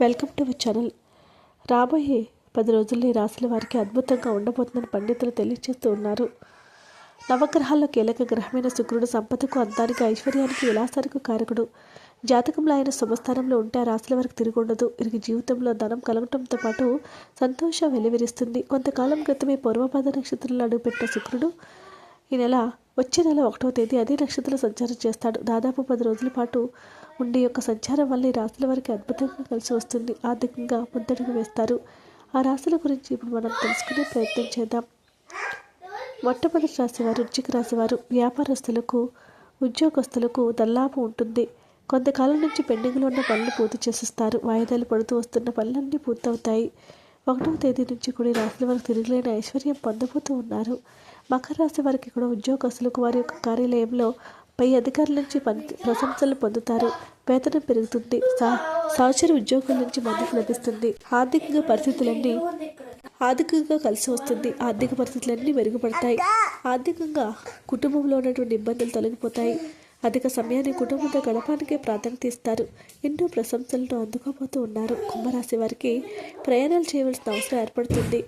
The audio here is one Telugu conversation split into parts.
Welcome to our channel. రాబోయే పది రోజుల్లో ఈ రాశుల వారికి అద్భుతంగా ఉండబోతుందని పండితులు తెలియజేస్తూ ఉన్నారు. నవగ్రహాల్లో కీలక గ్రహమైన శుక్రుడు సంపదకు అందానికి ఐశ్వర్యానికి విలాసానికి కారకుడు. జాతకంలో ఆయన శుభస్థానంలో ఉంటే ఆ రాశుల వారికి తిరిగి ఉండదు. వీరికి జీవితంలో ధనం కలగటంతో పాటు సంతోషం వెలువరిస్తుంది. కొంతకాలం క్రితమే పూర్వపాద నక్షత్రంలో అడుగుపెట్టిన శుక్రుడు ఈ నెల వచ్చే నెల ఒకటవ తేదీ అదే నక్షత్రం సంచారం చేస్తాడు. దాదాపు పది రోజుల పాటు ఉండే యొక్క సంచారం వల్ల ఈ రాశుల వారికి అద్భుతంగా కలిసి వస్తుంది. ఆర్థికంగా ముద్దడుగు వేస్తారు. ఆ రాశుల గురించి ఇప్పుడు మనం తెలుసుకునే ప్రయత్నం చేద్దాం. మొట్టమొదటి రాశివారు వృశ్చిక రాశివారు. వ్యాపారస్తులకు ఉద్యోగస్తులకు దల్లాభం ఉంటుంది. కొంతకాలం నుంచి పెండింగ్లో ఉన్న పనులు పూర్తి చేసిస్తారు. వాయిదాలు పడుతూ వస్తున్న పనులన్నీ పూర్తవుతాయి. ఒకటవ తేదీ నుంచి కూడా ఈ రాశుల వారికి తిరిగిలేని ఐశ్వర్యం పొందబోతూ ఉన్నారు. మకర రాశి వారికి కూడా ఉద్యోగస్తులకు వారి యొక్క కార్యాలయంలో పై అధికారుల నుంచి ప్రశంసలు పొందుతారు. వేతనం పెరుగుతుంది. సా సహచర ఉద్యోగుల నుంచి మద్దతు లభిస్తుంది. ఆర్థికంగా పరిస్థితులన్నీ ఆర్థికంగా కలిసి వస్తుంది. ఆర్థిక పరిస్థితులన్నీ మెరుగుపడతాయి. ఆర్థికంగా కుటుంబంలో ఉన్నటువంటి ఇబ్బందులు తొలగిపోతాయి. అధిక సమయాన్ని కుటుంబంతో గడపానికే ప్రాధాన్యత ఇస్తారు. ఎన్నో ప్రశంసలను అందుకోబోతూ ఉన్నారు. కుంభరాశి వారికి ప్రయాణాలు చేయవలసిన అవసరం ఏర్పడుతుంది.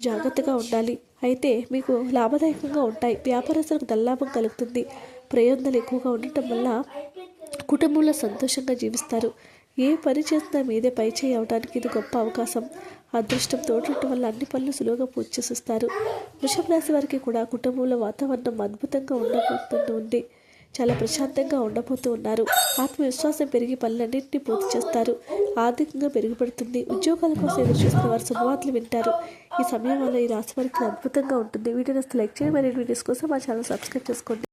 జాగ్రత్తగా ఉండాలి. అయితే మీకు లాభదాయకంగా ఉంటాయి. వ్యాపారస్తులకు దల్లాభం కలుగుతుంది. ప్రయోజనాలు ఎక్కువగా ఉండటం వల్ల కుటుంబంలో సంతోషంగా జీవిస్తారు. ఏ పని చేసినా మీదే పై చేయి అవడానికి ఇది గొప్ప అవకాశం. అదృష్టం తోడటం వల్ల అన్ని పనులు సులువుగా పూర్తి చేసిస్తారు. వృషభ రాశి వారికి కూడా కుటుంబంలో వాతావరణం అద్భుతంగా ఉండబోతుంది ఉంది. చాలా ప్రశాంతంగా ఉండబోతూ ఉన్నారు. ఆత్మవిశ్వాసం పెరిగి పనులన్నింటినీ పూర్తి చేస్తారు. ఆర్థికంగా పెరుగుపడుతుంది ఉద్యోగాల కోసం ఎదురు చూస్తున్న వారు శుభవార్తలు వింటారు. ఈ సమయం వల్ల ఈ రాశి వారికి అద్భుతంగా ఉంటుంది. వీటిని లైక్ చేయండి మరియు వీడియోస్ కోసం మా ఛానల్ సబ్స్క్రైబ్ చేసుకోండి.